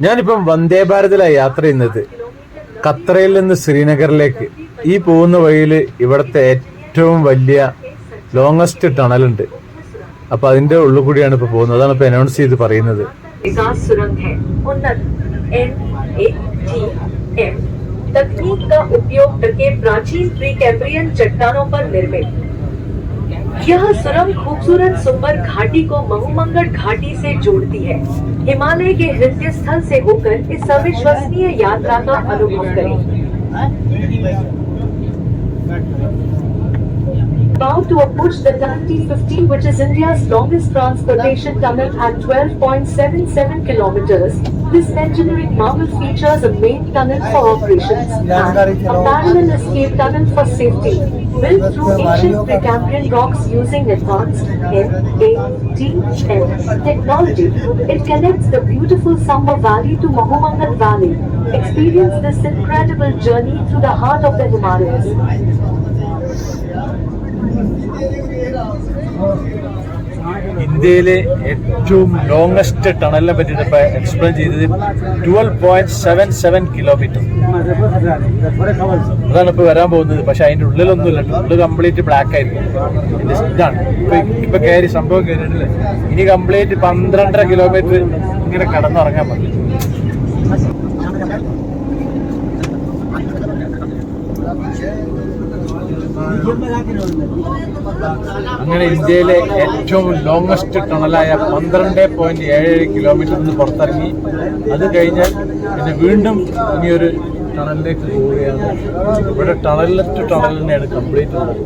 ഞാനിപ്പം വന്ദേ ഭാരതിലാണ് യാത്ര ചെയ്യുന്നത് ഖത്തറയിൽ നിന്ന് ശ്രീനഗറിലേക്ക് ഈ പോകുന്ന വഴിയിൽ ഇവിടുത്തെ ഏറ്റവും വലിയ ലോങ്ങസ്റ്റ് ടണലുണ്ട് അപ്പൊ അതിന്റെ ഉള്ളിൽ കൂടിയാണ് ഇപ്പൊ പോകുന്നത് അതാണ് ഇപ്പൊ അനൗൺസ് ചെയ്ത് പറയുന്നത് विकास सुरंग है उन्नत एन ए टी एम तकनीक का उपयोग करके प्राचीन प्री कैम्ब्रियन चट्टानों पर निर्मित यह सुरंग खूबसूरत सुंबर घाटी को महुमंगड़ घाटी से जोड़ती है। हिमालय के हृदय स्थल से होकर इस अविश्वसनीय यात्रा का अनुभव करें। About to approach the T15 which is India's longest transportation tunnel at 12.77 kilometers. This engineering marvel features a main tunnel for operations and a parallel escape tunnel for safety. Built through ancient Precambrian rocks using advanced NATM technology, it connects the beautiful Samba Valley to Mahumangal Valley. Experience this incredible journey through the heart of the Himalayas. ഇന്ത്യയിലെ ഏറ്റവും longest ടണലിനെ പറ്റിയിട്ട് ഇപ്പൊ explain ചെയ്തത് twelve point seven seven kilometre അതാണ് ഇപ്പൊ വരാൻ പോകുന്നത്. പക്ഷെ അതിന്റെ ഉള്ളിലൊന്നുമില്ല. ഉള്ളിൽ കംപ്ലീറ്റ് ബ്ലാക്ക് ആയിരുന്നു ഇതാണ് ഇപ്പൊ ഇപ്പോൾ കയറി സംഭവം കയറിയിട്ടില്ല ഇനി കംപ്ലീറ്റ് പന്ത്രണ്ടര കിലോമീറ്റർ ഇങ്ങനെ കടന്നിറങ്ങാൻ മതി അങ്ങനെ ഇന്ത്യയിലെ ഏറ്റവും ലോങ്ങസ്റ്റ് ടണലായ പന്ത്രണ്ട് പോയിന്റ് ഏഴ് കിലോമീറ്റർ നിന്ന് പുറത്തിറങ്ങി. അത് കഴിഞ്ഞാൽ പിന്നെ വീണ്ടും ഇനിയൊരു ടണലിലേക്ക് പോവുകയാണ്. ഇവിടെ ടണൽ ടു ടണൽ തന്നെയാണ് കംപ്ലീറ്റ് ഉള്ളത്.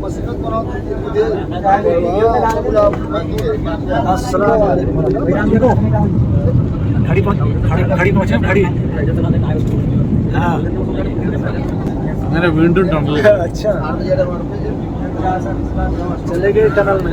അങ്ങനെ വീണ്ടും ടണൽ चले गए टनल में